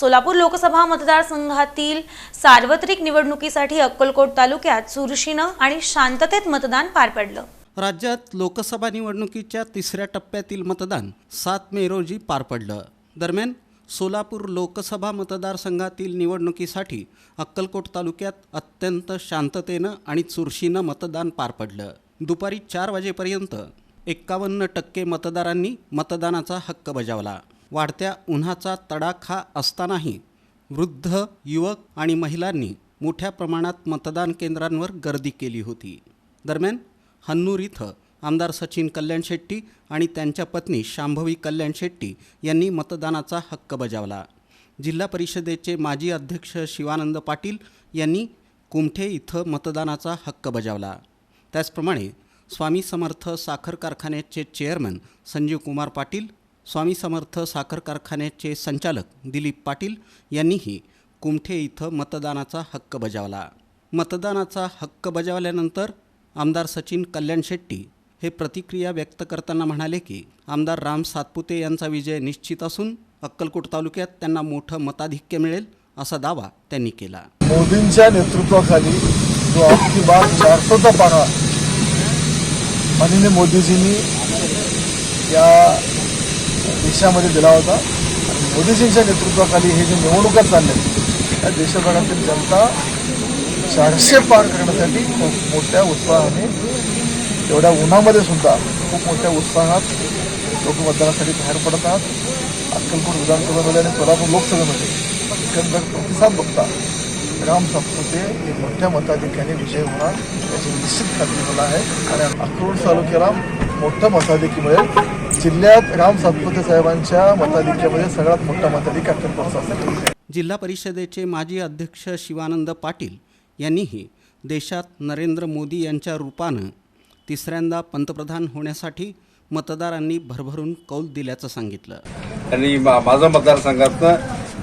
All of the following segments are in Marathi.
सोलापूर लोकसभा मतदारसंघातील सार्वत्रिक निवडणुकीसाठी अक्कलकोट तालुक्यात चुरशीनं आणि शांततेत मतदान पार पडलं. राज्यात लोकसभा निवडणुकीच्या तिसऱ्या टप्प्यातील मतदान सात मे रोजी पार पडलं. दरम्यान सोलापूर लोकसभा मतदारसंघातील निवडणुकीसाठी अक्कलकोट तालुक्यात अत्यंत शांततेनं आणि चुरशीनं मतदान पार पडलं. दुपारी चार वाजेपर्यंत एक्कावन्न टक्के मतदारांनी मतदानाचा हक्क बजावला. वाढत्या उन्हाचा तडाखा असतानाही वृद्ध युवक आणि महिलांनी मोठ्या प्रमाणात मतदान केंद्रांवर गर्दी केली होती. दरम्यान हन्नूर इथं आमदार सचिन कल्याण शेट्टी आणि त्यांच्या पत्नी शांभवी कल्याण शेट्टी यांनी मतदानाचा हक्क बजावला. जिल्हा परिषदेचे माजी अध्यक्ष शिवानंद पाटील यांनी कुमठे इथं मतदानाचा हक्क बजावला. त्याचप्रमाणे स्वामी समर्थ साखर कारखान्याचे चेअरमन संजीव कुमार पाटील स्वामी समर्थ साखर कारखान्याचे संचालक दिलीप पाटील यांनीही कुमठे इथं मतदानाचा हक्क बजावला. मतदानाचा हक्क बजावल्यानंतर आमदार सचिन कल्याण शेट्टी हे प्रतिक्रिया व्यक्त करताना म्हणाले की आमदार राम सातपुते यांचा विजय निश्चित असून अक्कलकोट तालुक्यात त्यांना मोठं मताधिक्य मिळेल असा दावा त्यांनी केला. मोदींच्या नेतृत्वाखाली जो आपली बात चारशोचा पाडा माननीय मोदीजींनी या देशामध्ये दिला होता. आणि मोदीजींच्या नेतृत्वाखाली हे जे निवडणुका चालल्या त्या देशभरातील जनता चारशे पार करण्यासाठी खूप मोठ्या उत्साहाने एवढ्या उन्हामध्ये सुद्धा खूप मोठ्या उत्साहात लोक मतदानासाठी बाहेर पडतात अक्कलकोट विधानसभेमध्ये आणि सोलापूर लोकसभेमध्ये एकंदर प्रतिसाद बघता राम संस्कृते हे मोठ्या मताधिक्याने विजय होणार याची निश्चित खात्री मला आहे. आणि अक्रोड तालुक्याला मोठं मताधिक्य मिळेल. जिल्ह्यात राम सातपुते साहेबांच्या मताधिक्यामध्ये सगळ्यात मोठा मताधिक्य अक्कलकोटचा असेल. जिल्हा परिषदेचे माजी अध्यक्ष शिवानंद पाटील यांनीही देशात नरेंद्र मोदी यांच्या रूपानं तिसऱ्यांदा पंतप्रधान होण्यासाठी मतदारांनी भरभरून कौल दिल्याचं सांगितलं. आणि मा- माझा मतदारसंघातनं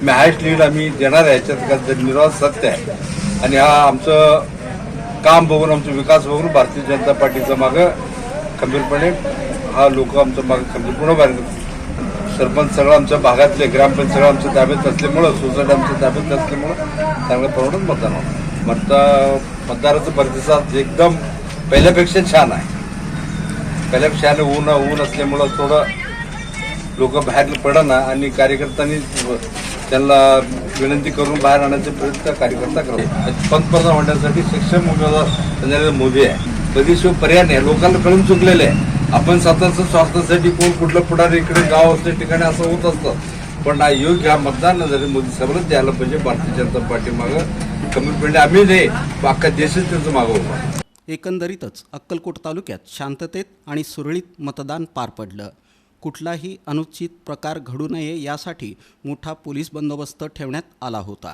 मी हायस्ट लीड आम्ही देणार आहे याच्यात निर्वाह सत्य आहे. आणि हा आमचं काम बघून आमचा विकास बघून भारतीय जनता पार्टीचं मागं खंबीरपणे हा लोक आमचा मागं खंबीरपणे उभारले सरपंच सगळं आमच्या भागातले ग्रामपंचायत सगळं आमच्या ताब्यात असल्यामुळं सोसायटी आमच्या ताब्यात असल्यामुळं चांगल्या प्रमाणात मतदान होतं. मत मतदाराचा प्रतिसाद एकदम पहिल्यापेक्षा छान आहे. पहिल्यापेक्षा आणि ऊन ऊन असल्यामुळं थोडं लोक बाहेर पडना आणि कार्यकर्त्यांनी त्यांना विनंती करून बाहेर आणण्याचे प्रयत्न कार्यकर्ता करतो पंतप्रधान होण्यासाठी सक्षम उमेदवार नरेंद्र मोदी आहे. कधीशिवाय पर्याय नाही. लोकांना कळून चुकलेलं आहे. आपण स्वतःच्या स्वार्थासाठी कोण कुठलं पुढारी इकडे गाव असते ठिकाणी असं होत असतं. पण हा योग्य हा मतदान नजरे मोदी साहेबांनाच द्यायला पाहिजे भारतीय जनता पार्टी मागं कमीतपणे आम्ही नाही पण अख्खा देशच त्यांचं मागं एकंदरीतच अक्कलकोट तालुक्यात शांततेत आणि सुरळीत मतदान पार पडलं. कुठलाही अनुचित प्रकार घडू नये यासाठी मोठा पोलीस बंदोबस्त ठेवण्यात आला होता.